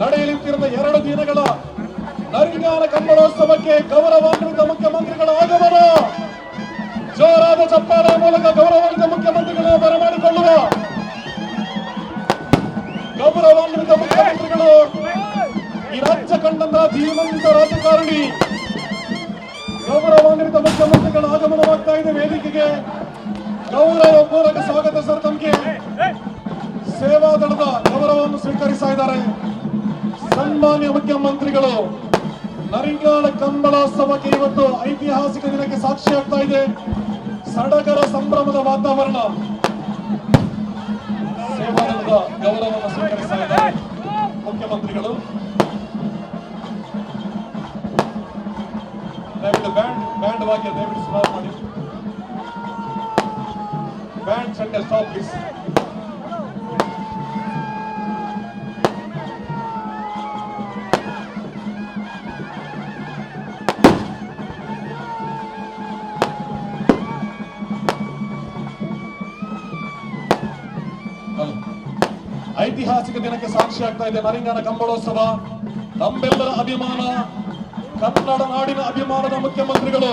ನಡೆಯಲಿರುತ್ತಿರುವ ಎರಡು ದಿನಗಳ ನರಿಂಗಾನ ಕನ್ನಡೋತ್ಸವಕ್ಕೆ ಗೌರವಾನ್ವಿತ ಮುಖ್ಯಮಂತ್ರಿಗಳ ಆಗಮನ ಜೋರಾದ ಚಪ್ಪಾಳೆ ಮೂಲಕ ಗೌರವಾನ್ವಿತ ಮುಖ್ಯಮಂತ್ರಿಗಳು ಬರಮಾಡಿಕೊಳ್ಳುವ ಗೌರವಾನ್ವಿತ ಮುಖ್ಯಮಂತ್ರಿಗಳು ಈ ರಾಜ್ಯ ಕಂಡಂತಹ ಧೀಮಂತ ರಾಜಕಾರಣಿ ಗೌರವಾನ್ವಿತ ಮುಖ್ಯಮಂತ್ರಿಗಳ ಆಗಮನವಾಗ್ತಾ ಇದೆ ವೇದಿಕೆಗೆ. ಗೌರವ ಸ್ವೀಕರಿಸ್ತಾ ಇದ್ದಾರೆ ಸನ್ಮಾನ್ಯ ಮುಖ್ಯಮಂತ್ರಿಗಳು ನರಿಂಗಾಳ ಕಂಬಳೋತ್ಸವಕ್ಕೆ ಇವತ್ತು ಐತಿಹಾಸಿಕ ದಿನಕ್ಕೆ ಸಾಕ್ಷಿ ಆಗ್ತಾ ಇದೆ. ಸಡಗರ ಸಂಭ್ರಮದ ವಾತಾವರಣ. ಸೇವಾದಳದ ಗೌರವವನ್ನು ಸ್ವೀಕರಿಸ್ತಾ ಇದ್ದಾರೆ ಮುಖ್ಯಮಂತ್ರಿಗಳು. ಬ್ಯಾಂಡ್ ಬ್ಯಾಂಡ್ ವಾಕ್ಯ ದಯವಿಟ್ಟು ಸ್ಟಾಪ್ ಮಾಡಿ. Band centre stop please. ಐತಿಹಾಸಿಕ ದಿನಕ್ಕೆ ಸಾಕ್ಷಿ ಆಗ್ತಾ ಇದೆ ನರಿಂಗಾನ ಕಂಬಳೋತ್ಸವ. ನಮ್ಮೆಲ್ಲರ ಅಭಿಮಾನ ಕನ್ನಡ ನಾಡಿನ ಅಭಿಮಾನದ ಮುಖ್ಯಮಂತ್ರಿಗಳು.